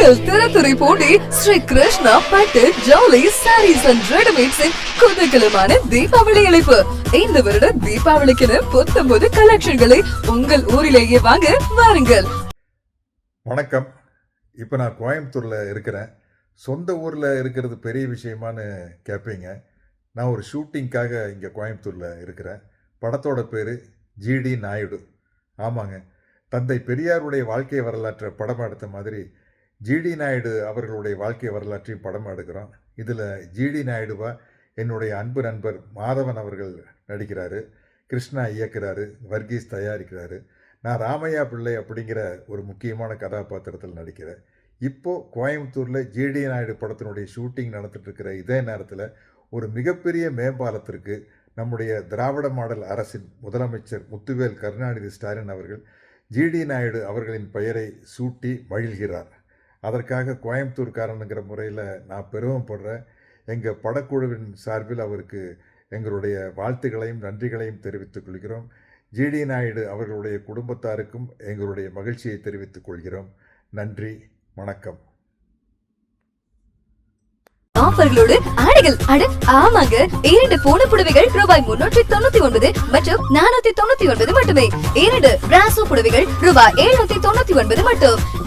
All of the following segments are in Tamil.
உங்கள் திருத்துறை போட்டி ஸ்ரீ கிருஷ்ணா பட்டு ஜவுளி சாரீஸ் அண்ட் ரெடிமேட்ஸின் குதகலமான தீபாவளி அழைப்பு இந்த வருட தீபாவளிக்கென புத்தம்போது கலெக்ஷன்களை உங்கள் ஊரிலேயே வாங்க வாருங்கள். வணக்கம். இப்போ நான் கோயம்புத்தூரில் இருக்கிறேன். சொந்த ஊரில் இருக்கிறது பெரிய விஷயமான்னு கேட்பீங்க நான் ஒரு ஷூட்டிங்க்காக இங்கே கோயம்புத்தூரில் இருக்கிறேன். படத்தோட பேர் ஜிடி நாயுடு. ஆமாங்க. தந்தை பெரியாருடைய வாழ்க்கை வரலாற்றை படம் எடுத்த மாதிரி ஜிடி நாயுடு அவர்களுடைய வாழ்க்கை வரலாற்றையும் படம் எடுக்கிறோம். இதில் ஜிடி நாயுடுவா என்னுடைய அன்பு நண்பர் மாதவன் அவர்கள் நடிக்கிறாரு. கிருஷ்ணா இயக்குறாரு வர்கீஸ் தயாரிக்கிறாரு. நான் ராமையா பிள்ளை அப்படிங்கிற ஒரு முக்கியமான கதாபாத்திரத்தில் நடிக்கிறேன். இப்போது கோயம்புத்தூரில் ஜிடி நாயுடு படத்தினுடைய ஷூட்டிங் நடந்துகிட்ருக்கிற இதே நேரத்தில் ஒரு மிகப்பெரிய மேம்பாலத்திற்கு நம்முடைய திராவிட மாடல் அரசின் முதலமைச்சர் முத்துவேல் கருணாநிதி ஸ்டாலின் அவர்கள் ஜிடி நாயுடு அவர்களின் பெயரை சூட்டி மகிழ்கிறார். அதற்காக கோயம்புத்தூர்காரனுங்கிற முறையில் நான் பெருமைப்படுறேன் எங்கள் படக்குழுவின் சார்பில் அவருக்கு எங்களுடைய வாழ்த்துக்களையும் நன்றிகளையும் தெரிவித்துக் கொள்கிறோம். ஜிடி நாயுடு அவர்களுடைய குடும்பத்தாருக்கும் எங்களுடைய மகிழ்ச்சியை தெரிவித்துக் கொள்கிறோம். நன்றி வணக்கம். ஆஃபர்களோடு ஆடைகள் அட ஆமாங்க. இரண்டு போன புடவைகள் ரூபாய் முன்னூற்றி தொண்ணூத்தி ஒன்பது மற்றும் நானூத்தி தொண்ணூத்தி ஒன்பது மட்டுமே. இரண்டு பிராசோ புடவைகள் ரூபாய் எழுநூத்தி தொண்ணூத்தி ஒன்பது மட்டும்.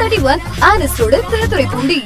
தேர்ட்டி ஒன் ஆனஸ்டோடு திருத்துறை பூண்டி